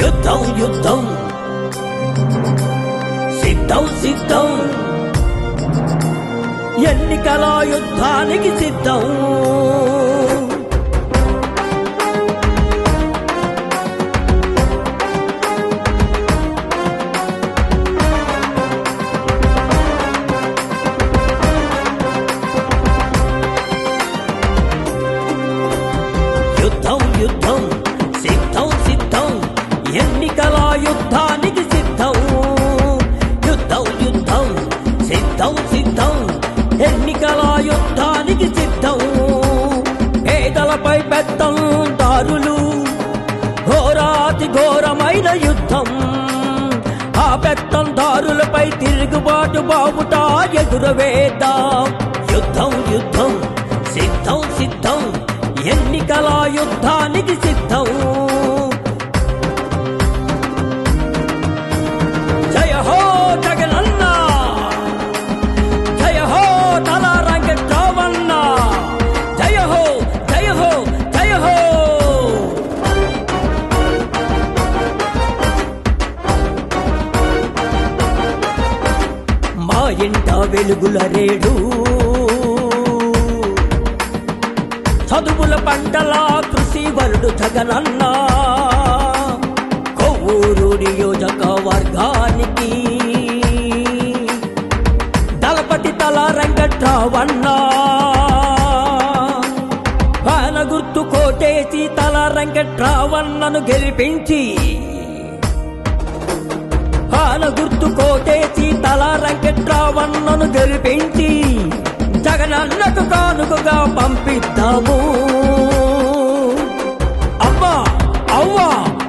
యుద్ధం యుద్ధం సిద్ధం సిద్ధం ఎన్నికల యుద్ధానికి సిద్ధం యుద్ధం యుద్ధం సిద్ధం. ఎన్నికల యుద్ధానికి సిద్ధం. పేదలపై పెద్దం దారులు. ఘోరాతి ఘోరమైన యుద్ధం. ఆ పెత్తం దారులపై తిరుగుబాటు బాబుట ఎగురవేద్దాం యుద్ధం యుద్ధం సిద్ధం సిద్ధం. ఎన్నికల యుద్ధానికి సిద్ధం. వెలుగుల రేడు. చదువుల పంటల కృషి వరుడు జగనన్న. కొవ్వూరు నియోజకవర్గానికి దళపతి తల రంగట్రావన్న పాన గుర్తు కోటేసి తల రంగట్రావన్నను గెలిపించి. పాన గుర్తు కోటేసి తల రంగట్రావన్నను గెలిపించి జగనన్నకు కానుకగా పంపిద్దాము. అమ్మా అవ్వ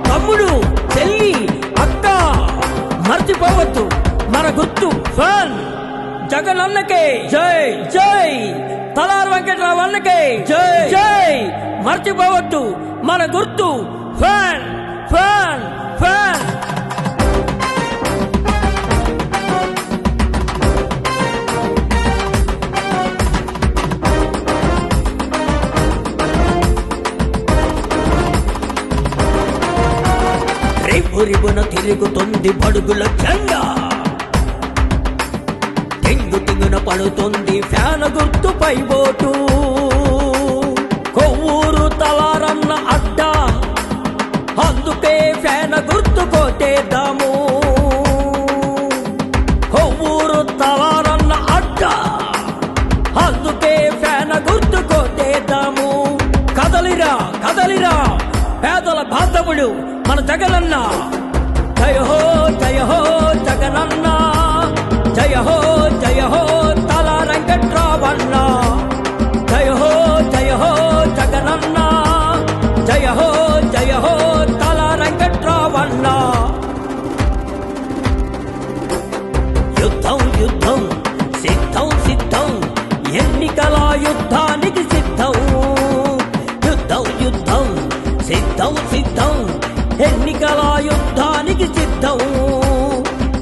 తమ్ముడు చెల్లి అక్క మర్చిపోవద్దు. మన గుర్తు ఫన్ జగనన్నకే జై జై. తలార్ వెంకట్రావు అన్నకే జై జై. మర్చిపోవద్దు. మన గుర్తు ఫన్ ఫన్ ఫన్ రేపు తిరుగుతుంది బడుగుల జెండా తెంగు తింగున పడుతుంది ఫ్యాన్ గుర్తుపై బోటు. కొవ్వూరు తలారన్న అడ్డ అందుకే ఫ్యాన్ గుర్తు కొట్టేద్దాము కొవ్వూరు తలారన్న అడ్డ అందుకే ఫ్యాన్ గుర్తు కొట్టేద్దాము కదలిరా కదలిరా. పేదల బాధవుడు మన జగనన్న సిద్ధం. ఎన్నికల యుద్ధానికి సిద్ధం.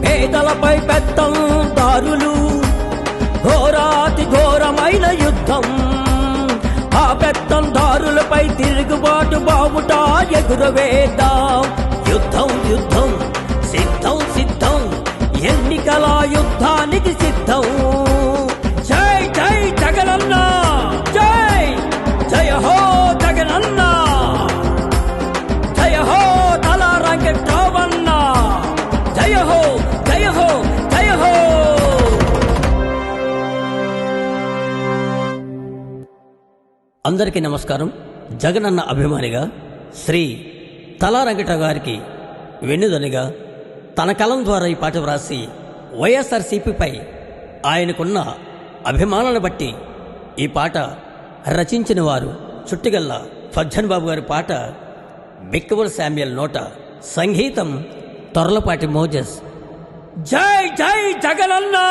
పేదలపై పెత్తం దారులు. ఘోరాతి ఘోరమైన యుద్ధం. ఆ పెత్తం దారులపై తిరుగుబాటు బావుట ఎగురవేద్దాం. యుద్ధం యుద్ధం సిద్ధం సిద్ధం. ఎన్నికల యుద్ధానికి సిద్ధం. అందరికీ నమస్కారం. జగనన్న అభిమానిగా శ్రీ తలా వెంకటరావు గారికి వెన్నుదనిగా తన కలం ద్వారా ఈ పాట వ్రాసి వైఎస్ఆర్సీపీపై ఆయనకున్న అభిమానాన్ని బట్టి ఈ పాట రచించిన వారు చుట్టుగల్ల ఫజ్జన్ బాబు గారి పాట బిక్కబుల్ శామ్యుల్ నోట సంగీతం తొరలపాటి మోజస్. జై జై జగనన్నా!